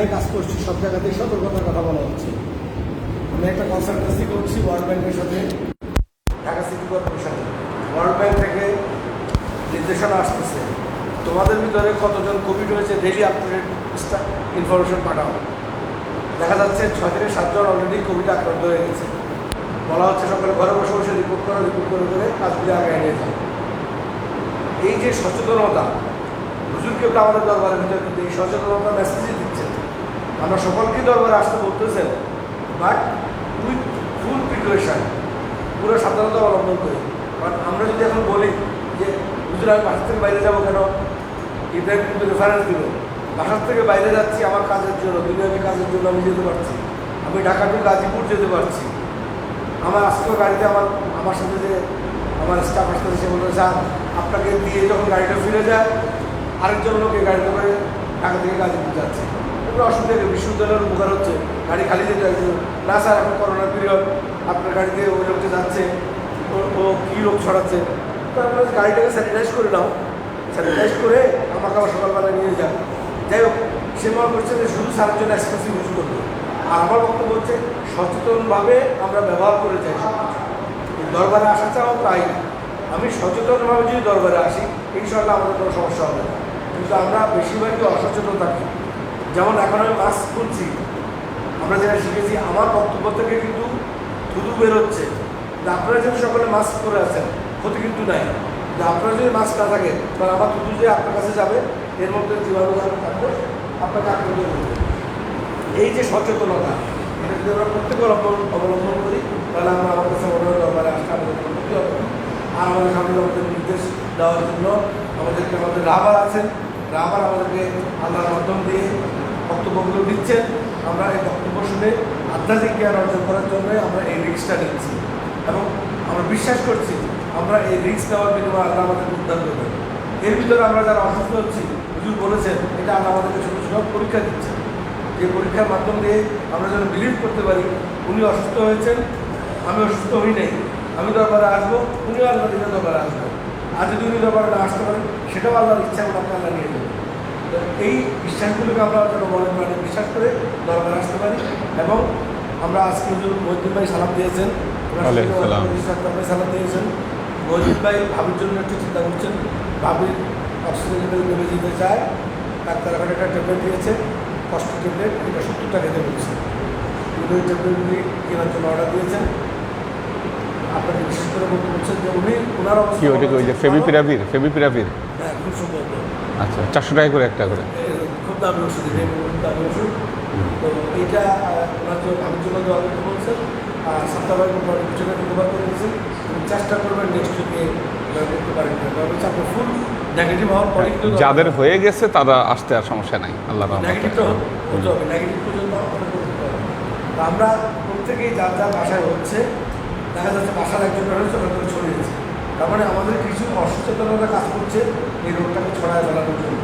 যেখানে কাজ করছি, সব জায়গাতেই সতর্কতার কথা বলা হচ্ছে। আমি একটা কনসালটেন্সি করছি ওয়ার্ল্ড ব্যাংকের সাথে, ঢাকা সিটি কর্পোরেশনে ওয়ার্ল্ড ব্যাংক থেকে নির্দেশনা আসতেছে, তোমাদের ভিতরে কতজন কোভিড হয়েছে ডেলি আপডেট ইনফরমেশন পাঠাও। দেখা যাচ্ছে ছয় থেকে সাতজন অলরেডি কোভিড আক্রান্ত হয়ে গেছে। বলা হচ্ছে সকালে ঘরে বসে বসে রিপোর্ট করো রিপোর্ট করে করে কাজগুলি আগে নিয়ে যাও। এই যে সচেতনতা, হুজুরকে আমাদের দরবারের ভিতরে কিন্তু এই সচেতনতা মেসেজই দিচ্ছেন আমরা সকলকেই দরবারে আসতে বলতেছেন বাট উইথ ফুল প্রিপারেশন পুরো সাবধানতা অবলম্বন করি। কারণ আমরা যদি এখন বলি যে আমি বাসা থেকে বাইরে যাব কেন? ইব্রাহিম কিন্তু রেফারেন্স দিল, বাসার থেকে বাইরে যাচ্ছি, আমার কাজের জন্য, দুনিয়াবী কাজের জন্য আমি যেতে পারছি। আমি ঢাকা টু গাজীপুর যেতে পারছি। আমার আজকেও গাড়িতে আমার আমার সাথে যে, আমার স্টাফ আসতে সে বলল, স্যার, আপনাকে দিয়ে যখন গাড়িটা ফিরে যায়, আরেকজন লোকে গাড়িটা করে ঢাকা থেকে গাজীপুর যাচ্ছে। এগুলো অসুবিধা নেই বিশ্ববিদ্যালয়ের উপকার হচ্ছে। গাড়ি খালি যেতে না স্যার এখন করোনা পিরিয়ড আপনার গাড়িতে ওই লোকটা যাচ্ছে, ও কী রোগ ছড়াচ্ছে। তো আমরা গাড়িটাকে স্যানিটাইজ করে নাও। স্যানিটাইজ করে আমাকে আবার সকালবেলা নিয়ে যান। যাই হোক, সে মনে করছে যে শুধু স্যারের জন্য এক্সপেন্সিভ ইউজ করবে। আর আমার বক্তব্য হচ্ছে, সচেতনভাবে আমরা ব্যবহার করে যাই দরবারে আসা চাও তাই আমি সচেতনভাবে যদি দরবারে আসি এই ইনশাল্লাহ আমাদের কোনো সমস্যা হবে না। কিন্তু আমরা বেশিরভাগই অসচেতন থাকি। যেমন এখন আমি মাস্ক খুলছি, আমরা যেটা শিখেছি, আমার বক্তব্য থেকে কিন্তু থুতু বেরোচ্ছে আপনারা যদি সকলে মাস্ক পরে আছেন, ক্ষতি কিন্তু নাই। আপনারা যদি মাস্ক না থাকে তাহলে আমার থুতু যে আপনার কাছে যাবে, এর মধ্যে জীবাণু থাকবে আপনাকে আক্রান্ত করবে এই যে সচেতনতা, এটা যদি আমরা প্রত্যেকে অবলম্বন করি, তাহলে আমরা আমার কাছে মনে হয় দরবারে আসলে আমাদের হবে। আর আমাদের সামনে আমাদের নির্দেশ দেওয়ার জন্য আমাদেরকে আমাদের রাবার আছেন রাবার আমাদেরকে আল্লাহর মাধ্যম দিয়ে বক্তব্যগুলো দিচ্ছেন। আমরা এই বক্তব্য শুনে আধ্যাত্মিক জ্ঞান অর্জন করার জন্য আমরা এই রিক্সটা নিচ্ছি। এবং আমরা বিশ্বাস করছি, আমরা এই রিক্স নেওয়ার বিনিময়ে আল্লাহ আমাদের উদ্ধার করবেন। এর ভিতরে আমরা যারা অসুস্থ হচ্ছি, হুজুর বলেছেন, এটা আল্লাহ আমাদেরকে ছোটো ছোটো পরীক্ষা দিচ্ছেন। যে পরীক্ষার মাধ্যম দিয়ে আমরা যেন বিলিভ করতে পারি, উনি অসুস্থ হয়েছেন, আমি অসুস্থ হই নাই, আমি দরবারে আসব, উনিও আল্লাহ দিনে দরবারে আসব আর যদি উনি দরবারে না আসতে পারেন, সেটাও আল্লাহর ইচ্ছা করে আপনার নিয়ে যাবেন তো এই বিশ্বাসগুলোকে আমরা যেন মনে প্রাণে বিশ্বাস করে দরবারে আসতে পারি এবং আমরা আজকে মহিদ্দিন ভাই সালাম দিয়েছেন। সালাম। ভাই সালাম দিয়েছেন। মহিদ্দিন ভাই ভাবির জন্য একটু চিন্তা করছেন। ভাবির অক্সিজেন লেভেল নেমে যেতে চায় ডাক্তার এখন একটা ট্যাবলেট দিয়েছে কষ্ট ট্যাবলেট এটা সত্তর টাকা দিয়ে বলছে। উনি ওই ট্যাবলেটগুলি কেনার জন্য অর্ডার দিয়েছেন। আপনাকে বিশেষ করে বলতে বলছেন যে উনি ওনার যে ফেবিপিরাভির ফেবিপিরাভির হ্যাঁ খুব সুন্দর। আচ্ছা চারশো টাকা করে একটা করে। খুব দামি ওষুধ এটা দামি ওষুধ। তো আহ, ওনার জন্য ভাবির জন্য দেওয়া করতে বলছেন পরে কিছুটা ব্যবহার করে দিয়েছেন চেষ্টা করবেন নেক্সট উইকে যাদের হয়ে গেছে তারা আসতে আর সমস্যা নাই। আল্লাহ তো তো আমরা প্রত্যেকেই যার যার বাসায় হচ্ছে দেখা যাচ্ছে বাসার একজন হয়েছে ওখানে ছড়িয়ে যাচ্ছে তার মানে আমাদের কিছু অসচেতনতা কাজ করছে এই রোগটাকে ছড়ায় ফেলানোর জন্য।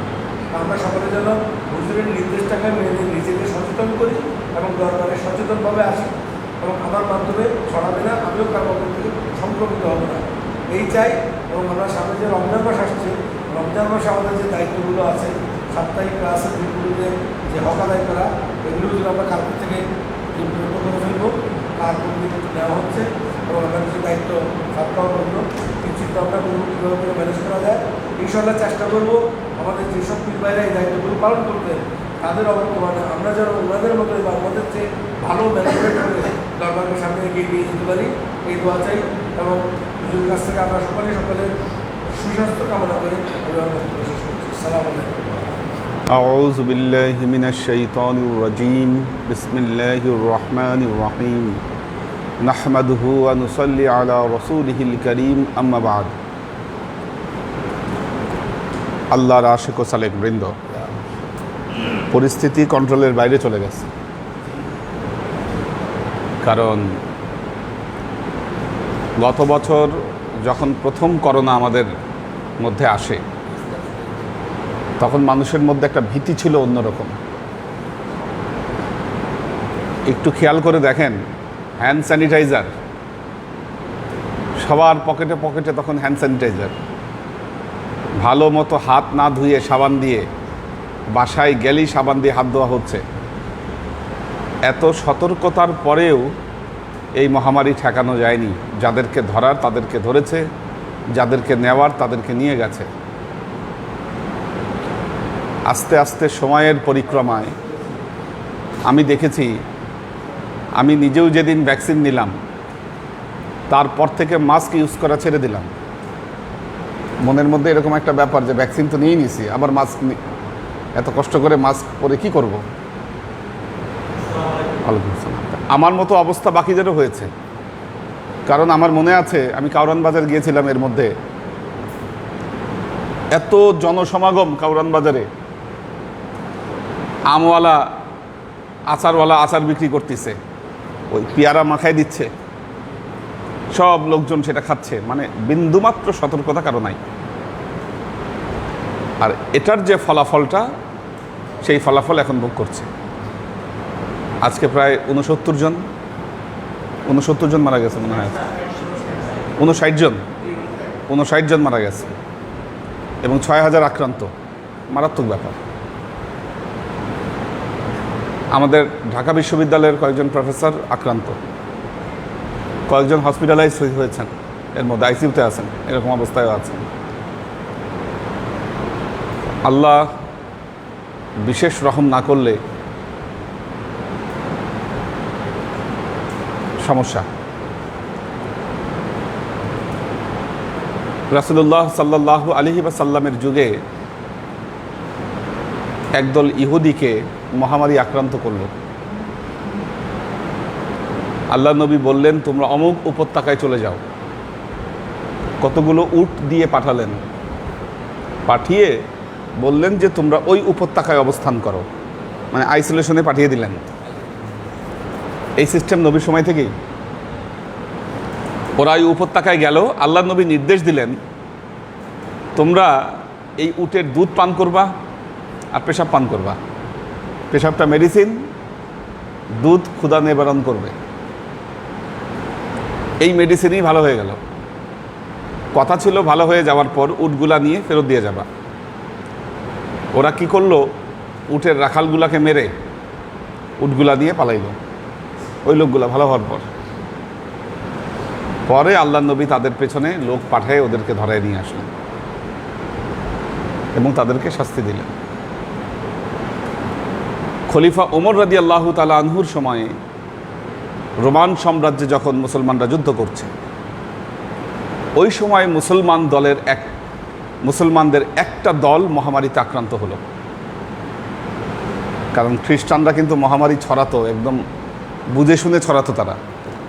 আমরা সকলে যেন হুজুরের নির্দেশটাকে মেনে নিজেকে সচেতন করি এবং দরকারে সচেতনভাবে আসি এবং আমার মাধ্যমে ছড়াবে না, আমিও কারও থেকে সংক্রমিত হব না। এই চাই এবং আমরা সামনে যে রমজান মাস আসছে, রমজান মাসে আমাদের যে দায়িত্বগুলো আছে, সাপ্তাহিক ক্লাসের দিনগুলোতে যে হক আদায় করা, এগুলো যদি আমরা কালকে থেকে ফেলব, তার দিন একটু নেওয়া হচ্ছে এবং আমরা কিছু দায়িত্ব করব এই চিন্তা ভাবনা করবো কীভাবে করে ম্যানেজ করা যায় ইনশাল্লাহ চেষ্টা করবো আমাদের যেসব পীর ভাইরা এই দায়িত্বগুলো পালন করতে তাদের অবর্তমানে আমরা যেন ওনাদের মতো বা আমাদের যে ভালো ম্যানেজমেন্ট করে দরবারের সামনে এগিয়ে নিয়ে যেতে পারি এই দোয়া চাই এবং হুজুরের কাছ থেকে আমরা সকলে সকলের সুস্বাস্থ্য কামনা করে আমি আমার বক্তব্য শেষ করছি সালাম আলাইকুম أعوذ بالله من الشيطان الرجيم بسم الله الرحمن الرحيم নাহমাদুহু আনুসল্লি আলা রসুলহিল করিম আম্মাবাদ আল্লাহর আশেক সালেক বৃন্দ, পরিস্থিতি কন্ট্রোলের বাইরে চলে গেছে। কারণ গত বছর যখন প্রথম করোনা আমাদের মধ্যে আসে, তখন মানুষের মধ্যে একটা ভীতি ছিল অন্যরকম। একটু খেয়াল করে দেখেন হ্যান্ড স্যানিটাইজার সবার পকেটে পকেটে তখন হ্যান্ড স্যানিটাইজার ভালো মতো হাত না ধুয়ে সাবান দিয়ে, বাসায় গেলেই সাবান দিয়ে হাত ধোয়া হচ্ছে। এত সতর্কতার পরেও এই মহামারী ঠেকানো যায়নি। যাদেরকে ধরার তাদেরকে ধরেছে, যাদেরকে নেওয়ার তাদেরকে নিয়ে গেছে। আস্তে আস্তে সময়ের পরিক্রমায় আমি দেখেছি আমি নিজেও যেদিন ভ্যাকসিন নিলাম, তারপর থেকে মাস্ক ইউজ করা ছেড়ে দিলাম। মনের মধ্যে এরকম একটা ব্যাপার যে ভ্যাকসিন তো নিয়েই নিছি, আবার মাস্ক এত কষ্ট করে মাস্ক পরে কি করব। আমার মতো অবস্থা বাকিদেরও হয়েছে। কারণ আমার মনে আছে, আমি কাউরান বাজার গিয়েছিলাম এর মধ্যে। এত জনসমাগম কাউরান বাজারে আমওয়ালা, আচারওয়ালা আচার বিক্রি করতেছে। পেয়ারা মাখায় দিচ্ছে। সব লোকজন সেটা খাচ্ছে। মানে বিন্দুমাত্র সতর্কতা কারও নাই। আর এটার যে ফলাফলটা, সেই ফলাফল এখন ভোগ করছে। আজকে প্রায় উনসত্তর জন। উনসত্তর জন মারা গেছে মনে হয়। উনষাট জন। উনষাট জন মারা গেছে। এবং ছয় হাজার আক্রান্ত। মারাত্মক ব্যাপার। আমাদের ঢাকা বিশ্ববিদ্যালয়ের কয়েকজন প্রফেসর আক্রান্ত। কয়েকজন হসপিটালাইজ হয়েছেন। এর মধ্যে আইসিউতে আছেন। এরকম অবস্থায় আছেন। আল্লাহ বিশেষ রহম না করলে সমস্যা। রাসুল্লাহ সাল্লাহ আলহি বা সাল্লামের যুগে একদল ইহুদিকে মহামারী আক্রান্ত করল। আল্লাহ নবী বললেন, তোমরা অমুক উপত্যকায় চলে যাও। কতগুলো উট দিয়ে পাঠালেন। পাঠিয়ে বললেন যে, তোমরা ওই উপত্যকায় অবস্থান করো। মানে আইসোলেশনে পাঠিয়ে দিলেন। এই সিস্টেম নবীর সময় থেকেই। ওরা ওই উপত্যকায় গেল। আল্লাহ নবী নির্দেশ দিলেন, তোমরা এই উটের দুধ পান করবা আর পেশাব পান করবা। পেশাবটা মেডিসিন, দুধ ক্ষুদা নিবারণ করবে। এই মেডিসিনই ভালো হয়ে গেল। কথা ছিল ভালো হয়ে যাওয়ার পর উটগুলা নিয়ে ফেরত দিয়ে যাবা। ওরা কি করল? উটের রাখালগুলাকে মেরে উটগুলা দিয়ে পালাইলো। ওই লোকগুলা ভালো হওয়ার পর। পরে আল্লাহ নবী তাদের পেছনে লোক পাঠায় ওদেরকে ধরায় নিয়ে আসলেন এবং তাদেরকে শাস্তি দিলেন। খলিফা ওমর রাদি আল্লাহ তালা আনহুর সময়ে রোমান সাম্রাজ্যে যখন মুসলমানরা যুদ্ধ করছে, ওই সময় মুসলমান দলের এক, মুসলমানদের একটা দল মহামারীতে আক্রান্ত হলো। কারণ খ্রিস্টানরা কিন্তু মহামারী ছড়াতো, একদম বুঝে শুনে ছড়াতো তারা।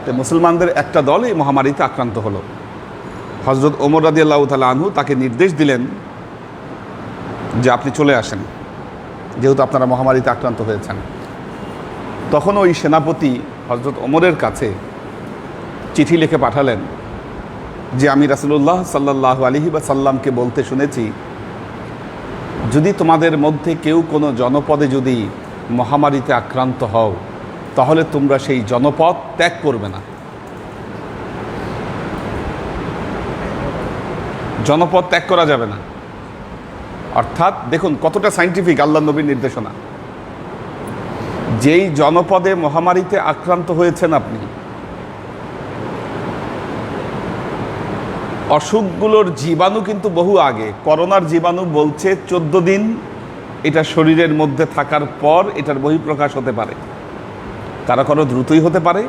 তো মুসলমানদের একটা দল এই মহামারীতে আক্রান্ত হলো। হজরত ওমর রাদি আল্লাহ তালা আনহু তাকে নির্দেশ দিলেন যে আপনি চলে আসেন। যেহেতু আপনারা মহামারীতে আক্রান্ত হয়েছেন। তখন ওই সেনাপতি হজরত ওমরের কাছে চিঠি লিখে পাঠালেন যে, আমি রাসুলুল্লাহ সাল্লাহ আলহি বা সাল্লামকে বলতে শুনেছি, যদি তোমাদের মধ্যে কেউ কোনো জনপদে যদি মহামারীতে আক্রান্ত হও, তাহলে তোমরা সেই জনপদ ত্যাগ করবে না। জনপদ ত্যাগ করা যাবে না। অর্থাৎ দেখুন কতটা সাইন্টিফিক আল্লাহ নবীর নির্দেশনা। যেই জনপদে মহামারীতে আক্রান্ত হয়েছেন আপনি, অসুখগুলোর জীবাণু কিন্তু বহু আগে। করোনার জীবাণু বলছে চোদ্দ দিন এটা শরীরের মধ্যে থাকার পর এটার বহিঃপ্রকাশ হতে পারে। কারও কারও দ্রুতই হতে পারে,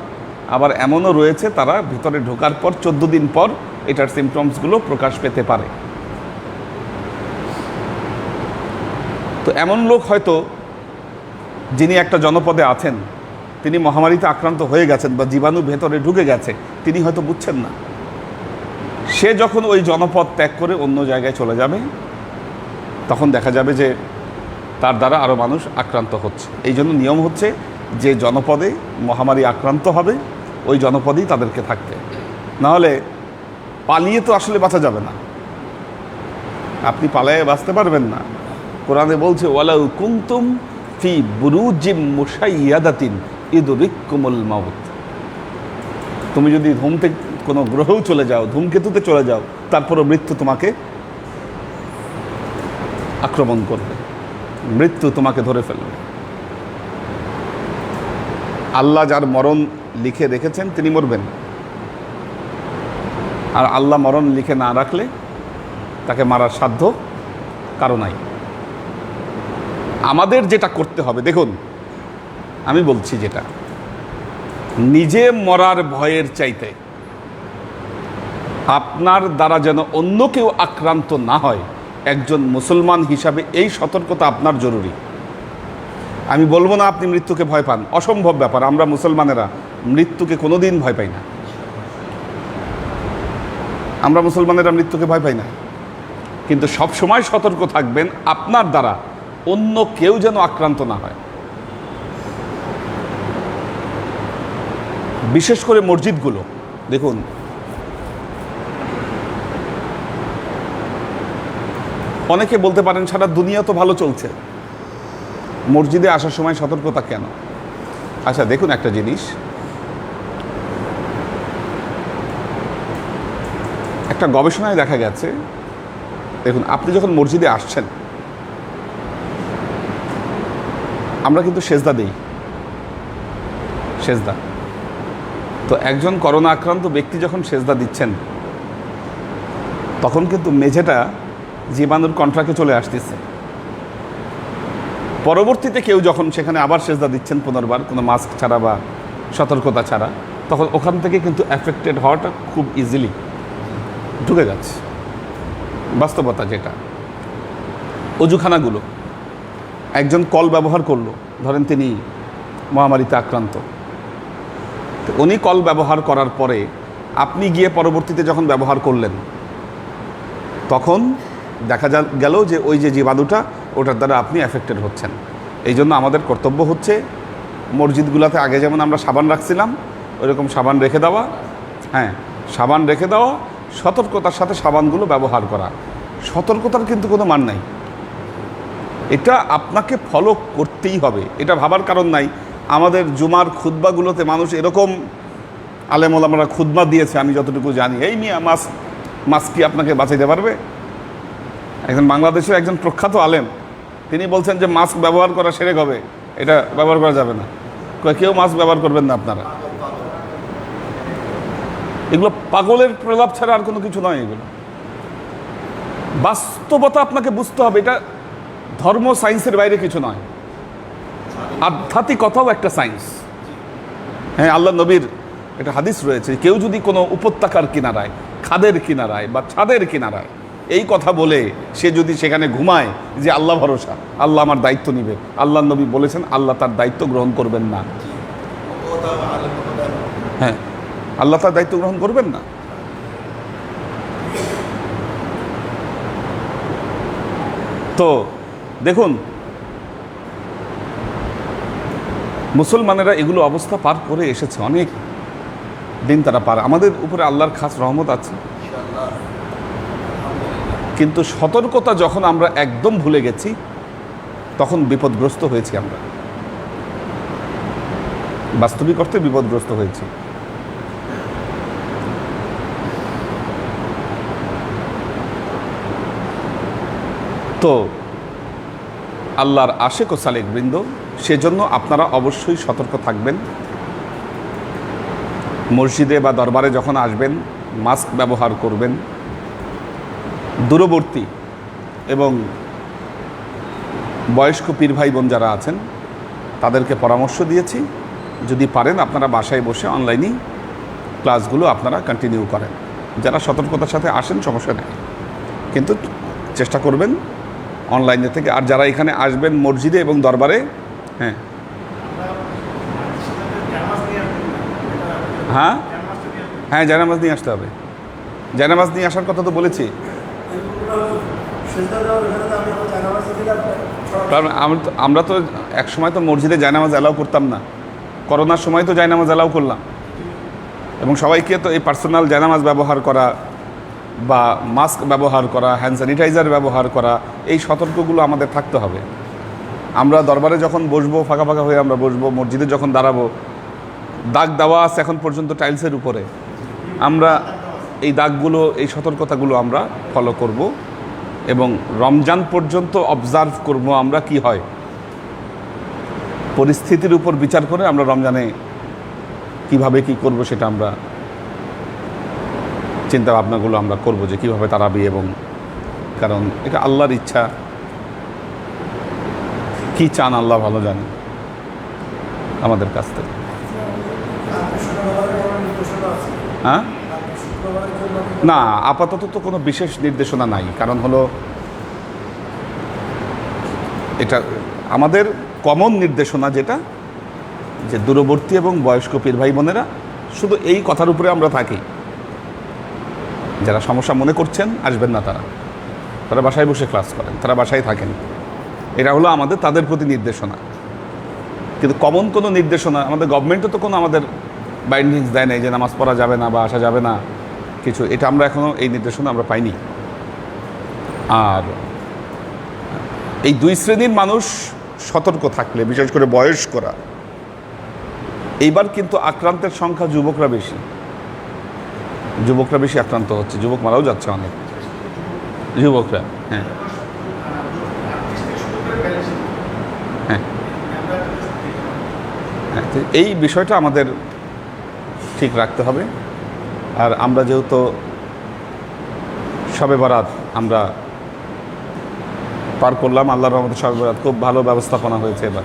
আবার এমনও রয়েছে তারা ভিতরে ঢোকার পর চোদ্দ দিন পর এটার সিমটমসগুলো প্রকাশ পেতে পারে। তো এমন লোক হয়তো যিনি একটা জনপদে আছেন, তিনি মহামারীতে আক্রান্ত হয়ে গেছেন বা জীবাণু ভেতরে ঢুকে গেছে, তিনি হয়তো বুঝছেন না। সে যখন ওই জনপদ ত্যাগ করে অন্য জায়গায় চলে যাবে, তখন দেখা যাবে যে তার দ্বারা আরও মানুষ আক্রান্ত হচ্ছে। এই জন্য নিয়ম হচ্ছে যে জনপদে মহামারী আক্রান্ত হবে, ওই জনপদেই তাদেরকে থাকতে। নাহলে পালিয়ে তো আসলে বাঁচা যাবে না। আপনি পালায়ে বাঁচতে পারবেন না। কোরআনে বলছে, ওয়ালাউ কুন্তুম ফি বুরুজিম মুশাইয়াদাতিন ইদুরিকুমুল মাউত। তুমি যদি ধূম কোনো গ্রহেও চলে যাও, ধূমকেতুতে চলে যাও, তারপরও মৃত্যু তোমাকে আক্রমণ করবে। মৃত্যু তোমাকে ধরে ফেলবে। আল্লাহ যার মরণ লিখে রেখেছেন, তিনি মরবেন। আর আল্লাহ মরণ লিখে না রাখলে তাকে মারার সাধ্য কারও নাই। আমাদের যেটা করতে হবে, দেখুন, আমি বলছি যেটা। নিজে মরার ভয়ের চাইতে আপনার দ্বারা যেন অন্য কেউ আক্রান্ত না হয়, একজন মুসলমান হিসাবে এই সতর্কতা আপনার জরুরি। আমি বলব না আপনি মৃত্যুকে ভয় পান, অসম্ভব ব্যাপার, আমরা মুসলমানেরা মৃত্যুকে কোনোদিন ভয় পাই না। আমরা মুসলমানেরা মৃত্যুকে ভয় পাই না। কিন্তু সব সময় সতর্ক থাকবেন আপনার দ্বারা অন্য কেউ যেন আক্রান্ত না হয়। বিশেষ করে মসজিদগুলো, দেখুন। অনেকে বলতে পারেন, সারা দুনিয়া তো ভালো চলছে। মসজিদে আসার সময় সতর্কতা কেন? আচ্ছা দেখুন একটা জিনিস। একটা গবেষণায় দেখা গেছে, দেখুন, আপনি যখন মসজিদে আসছেন আমরা কিন্তু সেজদা দিই। সেজদা। তো একজন করোনা আক্রান্ত ব্যক্তি যখন সেজদা দিচ্ছেন, তখন কিন্তু মেঝেটা জীবাণুর কন্ট্রাক্টে চলে আসতেছে। পরবর্তীতে কেউ যখন সেখানে আবার সেজদা দিচ্ছেন পুনর্বার, কোনো মাস্ক ছাড়া বা সতর্কতা ছাড়া, তখন ওখান থেকে কিন্তু অ্যাফেক্টেড হওয়াটা খুব ইজিলি ঢুকে যাচ্ছে বাস্তবতা যেটা। অজুখানাগুলো। একজন কল ব্যবহার করল, ধরেন তিনি মহামারীতে আক্রান্ত। উনি কল ব্যবহার করার পরে আপনি গিয়ে পরবর্তীতে যখন ব্যবহার করলেন, তখন দেখা যা, গেল যে ওই যে জীবাণুটা, ওটার দ্বারা আপনি অ্যাফেক্টেড হচ্ছেন। এই জন্য আমাদের কর্তব্য হচ্ছে মসজিদগুলোতে আগে যেমন আমরা সাবান রাখছিলাম, ওইরকম সাবান রেখে দেওয়া হ্যাঁ সাবান রেখে দেওয়া, সতর্কতার সাথে সাবানগুলো ব্যবহার করা। সতর্কতার কিন্তু কোনো মান নাই। এটা আপনাকে ফলো করতেই হবে। এটা ভাবার কারণ নাই। আমাদের জুমার খুদ্বাগুলোতে মানুষ এরকম আলেমল আমরা খুদ্া দিয়েছে, আমি যতটুকু জানি। এই মিয়া মাস মাস কি আপনাকে বাঁচাইতে পারবে? একজন বাংলাদেশের একজন প্রখ্যাত আলেম, তিনি বলছেন যে মাস্ক ব্যবহার করা সেরে হবে। এটা ব্যবহার করা যাবে না। কেউ মাস্ক ব্যবহার করবেন না আপনারা। এগুলো পাগলের প্রলাপ ছাড়া আর কোনো কিছু নয় এগুলো। বাস্তবতা আপনাকে বুঝতে হবে। এটা ধর্ম সায়েন্সের বাইরে কিছু নয়। আধ্যাত্মিকতাও একটা সায়েন্স। হ্যাঁ আল্লাহ নবীর একটা হাদিস রয়েছে, কেউ যদি কোনো উপত্যকার কিনারায়, খাদের কিনারায় বা ছাদের কিনারায় এই কথা বলে, সে যদি সেখানে ঘুমায় যে আল্লাহ ভরসা, আল্লাহ আমার দায়িত্ব নিবে। আল্লাহ নবী বলেছেন, আল্লাহ তার দায়িত্ব গ্রহণ করবেন না। হ্যাঁ আল্লাহ তার দায়িত্ব গ্রহণ করবেন না। তো দেখুন, মুসলমানেরা এগুলো অবস্থা পার করে এসেছে, অনেক দিন তারা পার। আমাদের উপরে আল্লাহর খাস রহমত আছে। কিন্তু সতর্কতা যখন আমরা একদম ভুলে গেছি, তখন বিপদগ্রস্ত হয়েছি আমরা। বাস্তবিক অর্থে বিপদগ্রস্ত হয়েছি। তো আল্লাহর আশেক ও সালেক বৃন্দ, সেজন্য আপনারা অবশ্যই সতর্ক থাকবেন। মসজিদে বা দরবারে যখন আসবেন, মাস্ক ব্যবহার করবেন। দূরবর্তী এবং বয়স্ক পীর ভাই বোন যারা আছেন, তাদেরকে পরামর্শ দিয়েছি। যদি পারেন, আপনারা বাসায় বসে অনলাইনেই ক্লাসগুলো আপনারা কন্টিনিউ করেন। যারা সতর্কতার সাথে আসেন, সমস্যা নেই। কিন্তু চেষ্টা করবেন অনলাইনে থেকে। আর যারা এখানে আসবেন মসজিদে এবং দরবারে হ্যাঁ। হ্যাঁ? হ্যাঁ জায়নামাজ নিয়ে আসতে হবে। জায়নামাজ নিয়ে আসার কথা তো বলেছি। কারণ আমরা তো এক সময় তো মসজিদে জায়নামাজ অ্যালাউ করতাম না। করোনার সময় তো জায়নামাজ অ্যালাউ করলাম। এবং সবাইকে তো এই পার্সোনাল জায়নামাজ ব্যবহার করা বা মাস্ক ব্যবহার করা হ্যান্ড স্যানিটাইজার ব্যবহার করা, এই সতর্কগুলো আমাদের থাকতে হবে। আমরা দরবারে যখন বসবো, ফাঁকা ফাঁকা হয়ে আমরা বসবো, মসজিদে যখন দাঁড়াবো, দাগ দেওয়া আছে এখন পর্যন্ত টাইলসের উপরে। আমরা এই দাগগুলো, এই সতর্কতাগুলো আমরা ফলো করব এবং রমজান পর্যন্ত অবজার্ভ করব আমরা কি হয়। পরিস্থিতির উপর বিচার করে আমরা রমজানে কীভাবে কি করব সেটা আমরা চিন্তা ভাবনাগুলো আমরা করব যে কীভাবে তারাবি এবং কারণ এটা আল্লাহর ইচ্ছা। কি চান আল্লাহ ভালো জানে। আমাদের কাছ থেকে। হ্যাঁ? না, আপাতত তো কোনো বিশেষ নির্দেশনা নাই। কারণ হলো, এটা আমাদের কমন নির্দেশনা যেটা, যে দূরবর্তী এবং বয়স্ক পীর ভাই বোনেরা, শুধু এই কথার উপরে আমরা থাকি। যারা সমস্যা মনে করছেন, আসবেন না তারা। তারা বাসায় বসে ক্লাস করেন, তারা বাসায় থাকেন। এটা হলো আমাদের, তাদের প্রতি নির্দেশনা। কিন্তু কমন কোনো নির্দেশনা, আমাদের গভর্নমেন্টও তো কোনো আমাদের বাইন্ডিংস দেয় নাই যে নামাজ পড়া যাবে না বা আসা যাবে না। কিছু, এটা আমরা এখনও এই নির্দেশনা আমরা পাইনি। আর এই দুই শ্রেণির মানুষ সতর্ক থাকলে, বিশেষ করে বয়স্করা, এইবার কিন্তু আক্রান্তের সংখ্যা যুবকরা বেশি। যুবকরা বেশি আক্রান্ত হচ্ছে, যুবক মারাও যাচ্ছে অনেক। যুবকরা হ্যাঁ। হ্যাঁ। হ্যাঁ এই বিষয়টা আমাদের ঠিক রাখতে হবে। আর আমরা যেহেতু সবে বারাত আমরা পার করলাম, আল্লাহর রহমতে সবে বারাত, খুব ভালো ব্যবস্থাপনা হয়েছে এবার।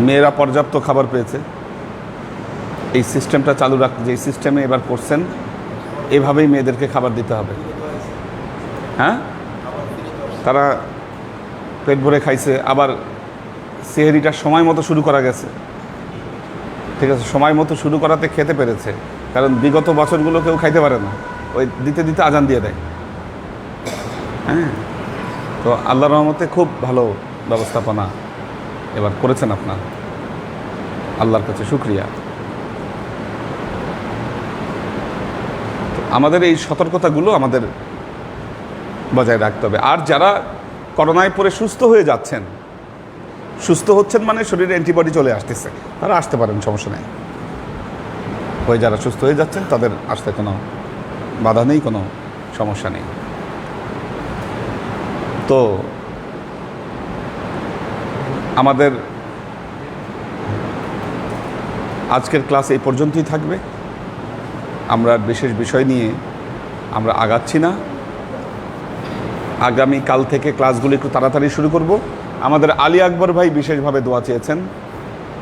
মেয়েরা পর্যাপ্ত খাবার পেয়েছে। এই সিস্টেমটা চালু রাখ, যে সিস্টেমে এবার করছেন, এভাবেই মেয়েদেরকে খাবার দিতে হবে। হ্যাঁ? তারা পেট ভরে খাইছে, আবার সেহেরিটা সময় মতো শুরু করা গেছে। ঠিক আছে, সময় মতো শুরু করাতে খেতে পেরেছে, কারণ বিগত বছরগুলো কেউ খাইতে পারে না। ওই দিতে দিতে আজান দিয়ে দেয়। হ্যাঁ? তো আল্লাহ রহমতে খুব ভালো ব্যবস্থাপনা এবার করেছেন আপনার। আল্লাহর কাছে শুক্রিয়া তো আমাদের এই সতর্কতাগুলো আমাদের বজায় রাখতে হবে। আর যারা করোনায় পরে সুস্থ হয়ে যাচ্ছেন, সুস্থ হচ্ছেন মানে শরীরে অ্যান্টিবডি চলে আসতেছে, তারা আসতে পারেন, সমস্যা নেই। হয়ে যারা সুস্থ হয়ে যাচ্ছেন, তাদের আসতে কোনো বাধা নেই, কোনো সমস্যা নেই। তো আমাদের আজকের ক্লাস এই পর্যন্তই থাকবে। আমরা বিশেষ বিষয় নিয়ে আমরা আগাচ্ছি না। আগামী কাল থেকে ক্লাসগুলো একটু তাড়াতাড়ি শুরু করব। আমাদের আলী আকবর ভাই বিশেষভাবে দোয়া চেয়েছেন।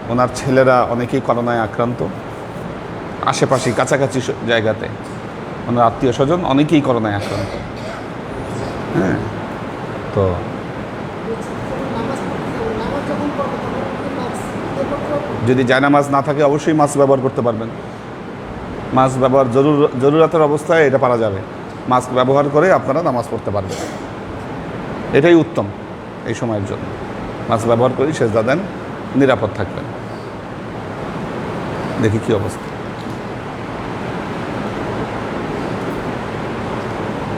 ওনার ছেলেরা অনেকেই করোনায় আক্রান্ত। আশেপাশে কাছাকাছি জায়গাতে ওনার আত্মীয় স্বজন অনেকেই করোনায় আক্রান্ত। হ্যাঁ তো যদি জায়নামাজ না থাকে, অবশ্যই মাস্ক ব্যবহার করতে পারবেন। মাস্ক ব্যবহার জরুর, জরুরাতের অবস্থায় এটা পারা যাবে। মাস্ক ব্যবহার করে আপনারা নামাজ পড়তে পারবেন। এটাই উত্তম এই সময়ের জন্য। মাস্ক ব্যবহার করেই সেজদা দেন, নিরাপদ থাকবেন। দেখি কি অবস্থা।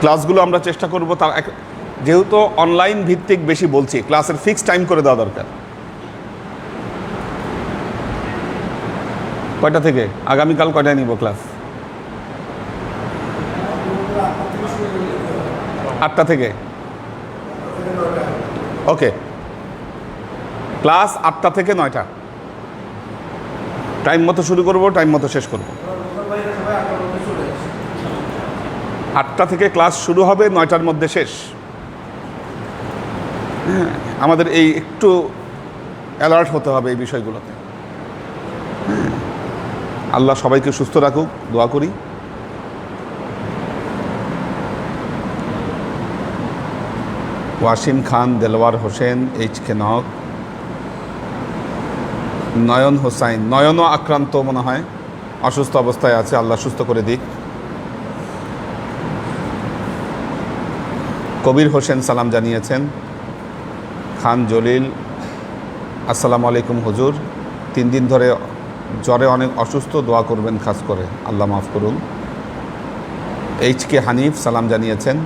ক্লাসগুলো আমরা চেষ্টা করব তার যেহেতু অনলাইন ভিত্তিক বেশি বলছি, ক্লাসের ফিক্সড টাইম করে দেওয়া দরকার। কয়টা থেকে? আগামীকাল কয়টায় নিব ক্লাস আটটা থেকে? ওকে ক্লাস আটটা থেকে নয়টা। টাইম মতো শুরু করব টাইম মতো শেষ করব। আটটা থেকে ক্লাস শুরু হবে, নয়টার মধ্যে শেষ। হ্যাঁ আমাদের এই একটু অ্যালার্ট হতে হবে এই বিষয়গুলোতে। আল্লাহ সবাইকে সুস্থ রাখুক, দোয়া করি। ওয়াসিম খান, দেলওয়ার হোসেন, এইচ কে নক নয়ন হোসাইন, নয়নও আক্রান্ত মনে হয়, অসুস্থ অবস্থায় আছে, আল্লাহ সুস্থ করে দিক। কবির হোসেন সালাম জানিয়েছেন, খান জলিল, আসসালামু আলাইকুম হুজুর, তিন দিন ধরে জ্বরে অনেক অসুস্থ, দোয়া করবেন খাস করে। আল্লাহ মাফ করুন। এইচ কে হানিফ সালাম জানিয়েছেন।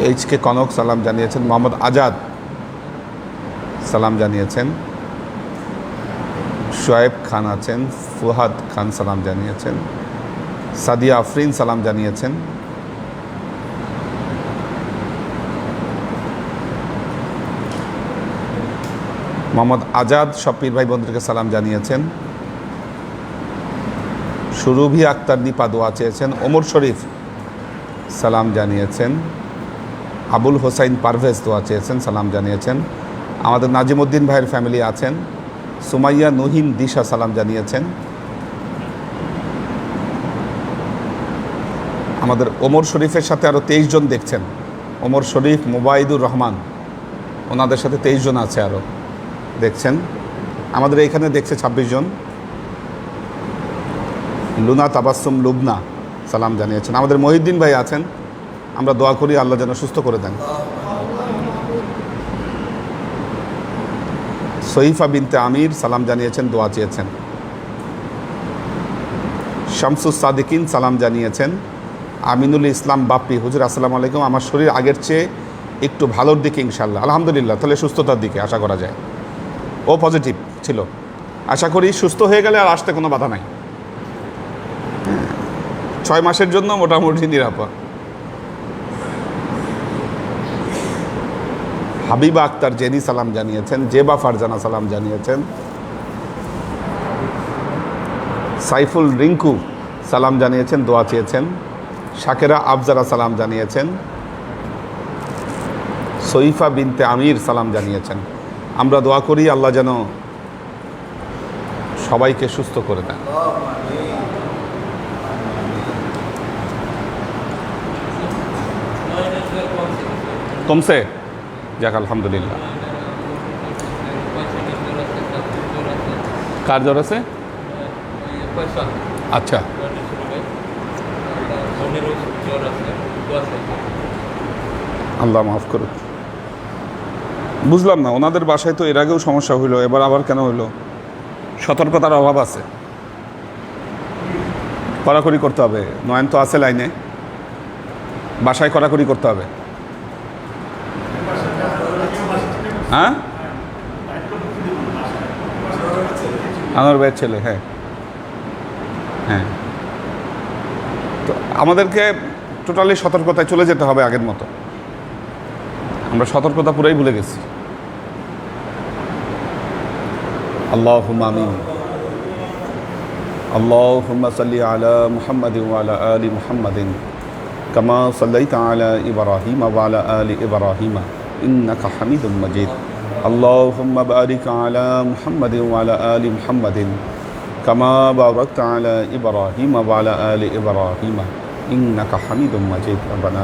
এইচ কে কনক সালাম জানিয়েছেন। মোহাম্মদ আজাদ সালাম জানিয়েছেন। শোয়েব খান আছেন। ফুহাদ খান সালাম জানিয়েছেন। সাদিয়া আফরিন সালাম জানিয়েছেন। মোহাম্মদ আজাদ সব পীর ভাই বন্ধুকে সালাম জানিয়েছেন। সুরভি আক্তার নিপা দোয়া চেয়েছেন। ওমর শরীফ সালাম জানিয়েছেন। আবুল হোসাইন পারভেজ দোয়া চেয়েছেন, সালাম জানিয়েছেন। আমাদের নাজিমুদ্দিন ভাইয়ের ফ্যামিলি আছেন। সুমাইয়া নুহিন দিশা সালাম জানিয়েছেন। আমাদের ওমর শরীফের সাথে আরও তেইশ জন দেখছেন। ওমর শরীফ, মোবাইদুর রহমান, ওনাদের সাথে তেইশ জন আছে আরও দেখছেন। আমাদের এইখানে দেখছে ছাব্বিশ জন। লুনা তাবাসুম লুবনা, সালাম জানিয়েছেন। আমাদের মহিউদ্দিন ভাই আছেন। আমরা দোয়া করি আল্লাহ যেন সুস্থ করে দেন। সহিফা বিনতে আমির, সালাম জানিয়েছেন, দোয়া চেয়েছেন। শামসুস সাদিকিন, সালাম জানিয়েছেন। আমিনুল ইসলাম বাপ্পি, হুজুর, আসসালামু আলাইকুম। আমার শরীর আগের চেয়ে একটু ভালোর দিকে ইনশাল্লাহ আলহামদুলিল্লাহ, তাহলে সুস্থতার দিকে, আশা করা যায়। ও পজিটিভ ছিল। আশা করি সুস্থ হয়ে গেলে আর আসতে কোনো বাধা নাই। ছয় মাসের জন্য মোটামুটি নিরাপদ। হাবিবা আক্তার জেনি সালাম জানিয়েছেন, জেবা ফারজানা সালাম জানিয়েছেন। সাইফুল রিঙ্কু সালাম জানিয়েছেন, দোয়া চেয়েছেন। শাকেরা আফজারা সালাম জানিয়েছেন। সইফা বিনতে আমির সালাম জানিয়েছেন। আমরা দোয়া করি আল্লাহ যেন সবাইকে সুস্থ করে দেন। কমছে? যাক, আলহামদুলিল্লাহ। কার জ্বর আছে? আচ্ছা। আল্লাহ মাফ করুক। বুঝলাম না, ওনাদের বাসায় তো এর আগেও সমস্যা হইল, এবার আবার কেন হইল? সতর্কতার অভাব আছে। কড়াকড়ি করতে হবে, নয়ন তো আছে লাইনে। বাসায় কড়াকড়ি করতে হবে। হ্যাঁ? আনোয়ার ভাইয়ের ছেলে হ্যাঁ। হ্যাঁ। তো আমাদেরকে টোটালি সতর্কতায় চলে যেতে হবে আগের মতো। আমরা সতর্কতা পুরাই ভুলে গেছি আল্লাহ আমিন اللهم صل على محمد وعلى آل محمد كما صليت على إبراهيم وعلى آل إبراهيم إنك حميد مجيد اللهم بارك على محمد وعلى آل محمد كما باركت على إبراهيم وعلى آل إبراهيم إنك حميد مجيد ربنا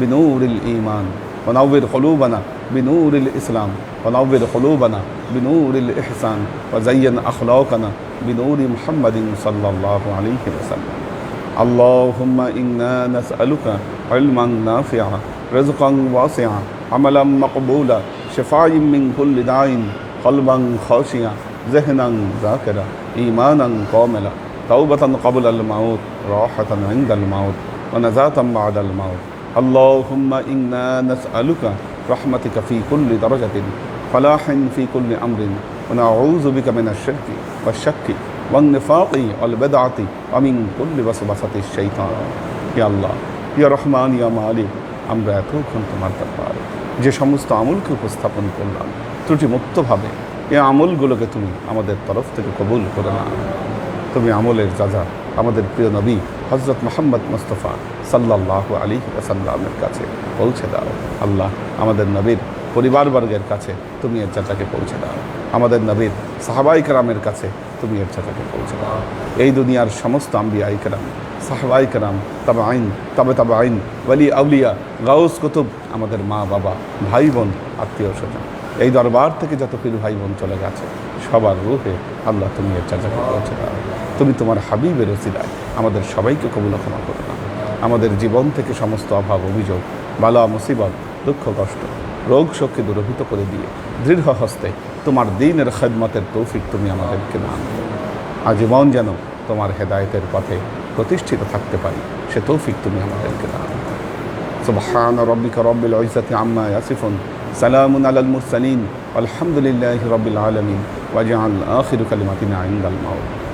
بنور الإيمان. ونور قلوبنا بنور الإسلام. ونور قلوبنا بنور الإحسان. وزين أخلاقنا بنور محمد صلى الله عليه وسلم. اللهم إنا نسألك علما نافعا رزقا واسعا عملا مقبولا شفاء من كل داء قلبا خاشعا ذهنا ذاكرا إيمانا كاملا. توبة قبل الموت راحة عند الموت ونزاة بعد الموت. اللهم إنا نسألك رحمتك في কুল্লি درجة فلاح ফি কুল্লি আমরিন ونعوذ بك من الشرك والشك ওয়াশ والبدعة ومن كل ওয়াল الشيطان يا الله يا رحمن يا مالك আল্লাহ ইয়া রহমান ইয়া মালিক আমরা তোমার যে সমস্ত আমলকে উপস্থাপন করলাম, ত্রুটিমুক্তভাবে এই আমলগুলোকে তুমি আমাদের তরফ থেকে কবুল করে না তুমি আমলের যা যা আমাদের প্রিয় নবী হজরত মোহাম্মদ মুস্তফা সাল্লাহ আলী সাল্লামের কাছে পৌঁছে দাও। আল্লাহ আমাদের নবীর পরিবারবর্গের কাছে তুমি এর চাচাকে পৌঁছে দাও। আমাদের নবীর সাহাবাই কেরামের কাছে তুমি এর চাচাকে পৌঁছে দাও। এই দুনিয়ার সমস্ত আম্বিয়াই কেরাম, সাহাবাই কেরাম তবে আইন তবে তবে আইন ওয়ালি আউলিয়া, গাউস কুতুব, আমাদের মা, বাবা, ভাই, বোন, আত্মীয় স্বজন, এই দরবার থেকে যত পীর, ভাই, বোন চলে গেছে, সবার রূপে আল্লাহ তুমি এর চাচাকে পৌঁছে দাও। তুমি তোমার হাবিবের ওসিলায় আমাদের সবাইকে কবুল ক্ষমা করো না। আমাদের জীবন থেকে সমস্ত অভাব, অভিযোগ, বালা, মুসিবত, দুঃখ, কষ্ট, রোগ, শোককে দুরভিত করে দিয়ে দৃঢ় হস্তে তোমার দিনের খেদমতের তৌফিক তুমি আমাদেরকে দান আজীবন যেন তোমার হেদায়তের পথে প্রতিষ্ঠিত থাকতে পারি, সে তৌফিক তুমি আমাদেরকে দান ربك রব্বিকা العزة عما আম্মা ইয়াসিফুন على المرسلين والحمد لله رب العالمين ওয়াজআল আখিরু كلمتنا عند الموت